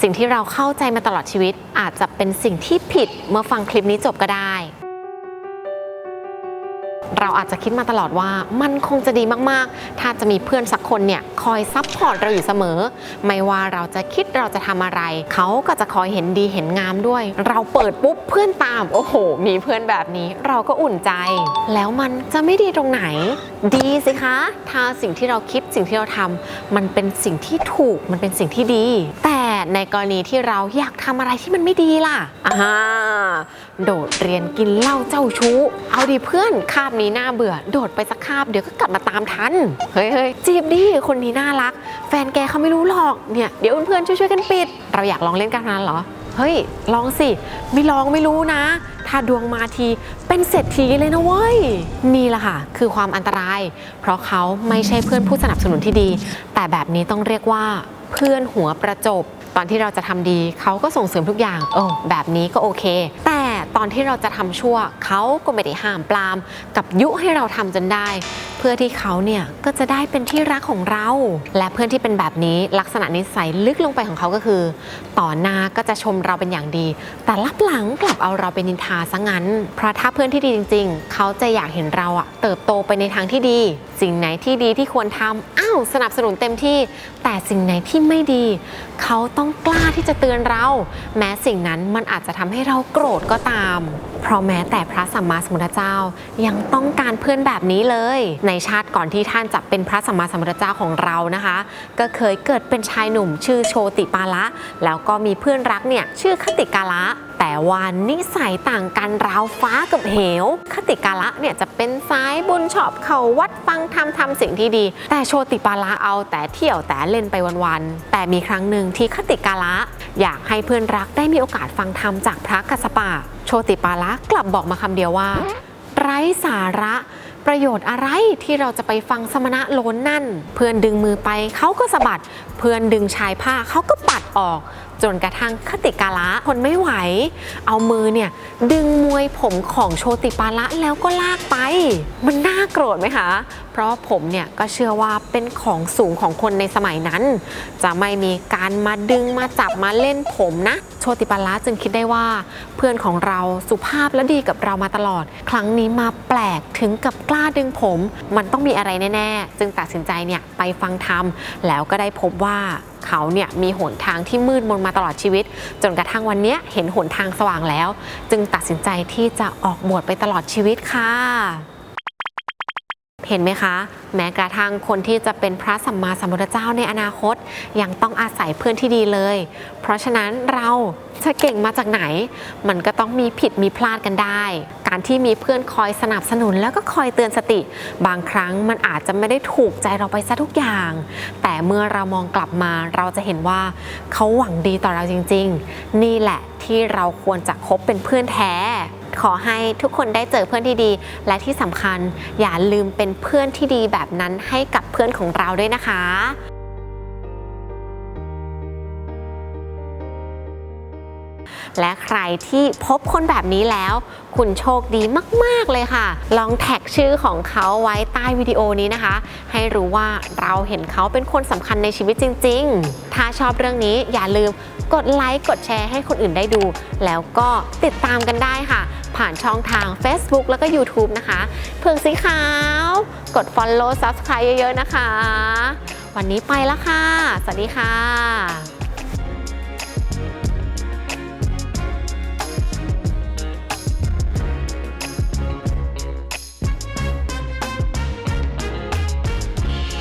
สิ่งที่เราเข้าใจมาตลอดชีวิต อาจจะเป็นสิ่งที่ผิดเมื่อฟังคลิปนี้จบก็ได้ เราอาจจะคิดมาตลอดว่ามันคงจะดีมากๆ ถ้าจะมีเพื่อนสักคนเนี่ยคอยซัพพอร์ตเราอยู่เสมอ ไม่ว่าเราจะคิดเราจะทำอะไร เขาก็จะคอยเห็นดีเห็นงามด้วย เราเปิดปุ๊บเพื่อนตาม โอ้โห มีเพื่อนแบบนี้ เราก็อุ่นใจ แล้วมันจะไม่ดีตรงไหน ดีสิคะ ถ้าสิ่งที่เราคิดสิ่งที่เราทำมันเป็นสิ่งที่ถูกมันเป็นสิ่งที่ดี แต่ ในกรณีที่เราอยากทำอะไรที่มันไม่ดีล่ะอ่าโดดเรียนกินเหล้าเจ้าชู้ เอาดีเพื่อนคาบนี้น่าเบื่อ โดดไปสักคาบเดี๋ยวก็กลับมาตามทัน เฮ้ยเฮ้ยจีบดิคนนี้น่ารัก แฟนแกเขาไม่รู้หรอกเนี่ยเดี๋ยวเพื่อนๆช่วยๆกันปิด เราอยากลองเล่นการพนันเหรอเฮ้ย ลองสิ ไม่ลองไม่รู้นะ ถ้าดวงมาทีเป็นเศรษฐีเลยนะเว้ย นี่แหละค่ะ คือความอันตราย เพราะเขาไม่ใช่เพื่อนผู้สนับสนุนที่ดี แต่แบบนี้ต้องเรียกว่าเพื่อนหัวประจบ ตอนที่เราจะทำดีเขาก็ส่งเสริมทุกอย่างเออแบบนี้ก็โอเค แต่ตอนที่เราจะทำชั่วเขาก็ไม่ได้ห้ามปราม กับยุให้เราทำจนได้ เพื่อที่เขาเนี่ยก็จะได้เป็นที่รักของเรา และเพื่อนที่เป็นแบบนี้ลักษณะนิสัยลึกลงไปของเขาก็คือ ต่อหน้าก็จะชมเราเป็นอย่างดี แต่ลับหลังกลับเอาเราเป็นนินทาซะงั้น เพราะถ้าเพื่อนที่ดีจริง ๆ เขาจะอยากเห็นเราอะเติบโตไปในทางที่ดี สิ่งไหนที่ดีที่ควรทำอ้า สนับสนุนเต็มที่ แต่สิ่งไหนที่ไม่ดี เขาต้องกล้าที่จะเตือนเรา แม้สิ่งนั้นมันอาจจะทำให้เราโกรธก็ตาม เพราะแม้แต่พระสัมมาสัมพุทธเจ้ายังต้องการเพื่อนแบบนี้เลย ในชาติก่อนที่ท่านจะเป็นพระสัมมาสัมพุทธเจ้าของเรานะคะ ก็เคยเกิดเป็นชายหนุ่มชื่อโชติปาละ แล้วก็มีเพื่อนรักเนี่ยชื่อคติกาละแต่ว่านิสัยต่างกันราวฟ้ากับเหว คติกาละเนี่ยจะเป็นสายบุญชอบเขาวัดฟังทำทำสิ่งที่ดี แต่โชติปาละเอาแต่เที่ยวแต่เล่นไปวันๆ แต่มีครั้งหนึ่งที่คติกาละ อยากให้เพื่อนรักได้มีโอกาสฟังธรรมจากพระกัสสปะ โชติปาละกลับบอกมาคำเดียวว่า ไร้สาระประโยชน์อะไรที่เราจะไปฟังสมณะโลนนั่น เพื่อนดึงมือไปเขาก็สะบัด เพื่อนดึงชายผ้าเขาก็ปัดออก จนกระทั่งคติกาละทนไม่ไหว เอามือเนี่ย ดึงมวยผมของโชติปาละแล้วก็ลากไป มันน่าโกรธไหมคะ เพราะผมเนี่ยก็เชื่อว่าเป็นของสูงของคนในสมัยนั้น จะไม่มีการมาดึงมาจับมาเล่นผมนะ โชติปาละจึงคิดได้ว่า เพื่อนของเราสุภาพและดีกับเรามาตลอด ครั้งนี้มาแปลกถึงกับกล้าดึงผม มันต้องมีอะไรแน่ๆ จึงตัดสินใจเนี่ยไปฟังธรรมแล้วก็ได้พบว่าเขาเนี่ยมีหนทางที่มืดมนมาตลอดชีวิต จนกระทั่งวันนี้เห็นหนทางสว่างแล้ว จึงตัดสินใจที่จะออกบวชไปตลอดชีวิตค่ะ เห็นไหมคะ แม้กระทั่งคนที่จะเป็นพระสัมมาสัมพุทธเจ้าในอนาคต ยังต้องอาศัยเพื่อนที่ดีเลย เพราะฉะนั้นเราจะเก่งมาจากไหน มันก็ต้องมีผิดมีพลาดกันได้ การที่มีเพื่อนคอยสนับสนุนแล้วก็คอยเตือนสติ บางครั้งมันอาจจะไม่ได้ถูกใจเราไปซะทุกอย่าง แต่เมื่อเรามองกลับมาเราจะเห็นว่าเขาหวังดีต่อเราจริง ๆ นี่แหละที่เราควรจะคบเป็นเพื่อนแท้ ขอให้ทุกคนได้เจอเพื่อนที่ดี และที่สำคัญอย่าลืมเป็นเพื่อนที่ดีแบบนั้นให้กับเพื่อนของเราด้วยนะคะและใครที่พบคนแบบนี้แล้ว คุณโชคดีมาก ๆ เลยค่ะ ลองแท็กชื่อของเขาไว้ใต้วิดีโอนี้นะคะ ให้รู้ว่าเราเห็นเขาเป็นคนสำคัญในชีวิตจริง ๆ ถ้าชอบเรื่องนี้อย่าลืมกดไลค์กดแชร์ให้คนอื่นได้ดู แล้วก็ติดตามกันได้ค่ะ ผ่านช่องทาง Facebook แล้วก็ YouTube นะคะเพื่องสีขาว กด Follow Subscribe เยอะๆนะคะ วันนี้ไปแล้วค่ะ สวัสดีค่ะ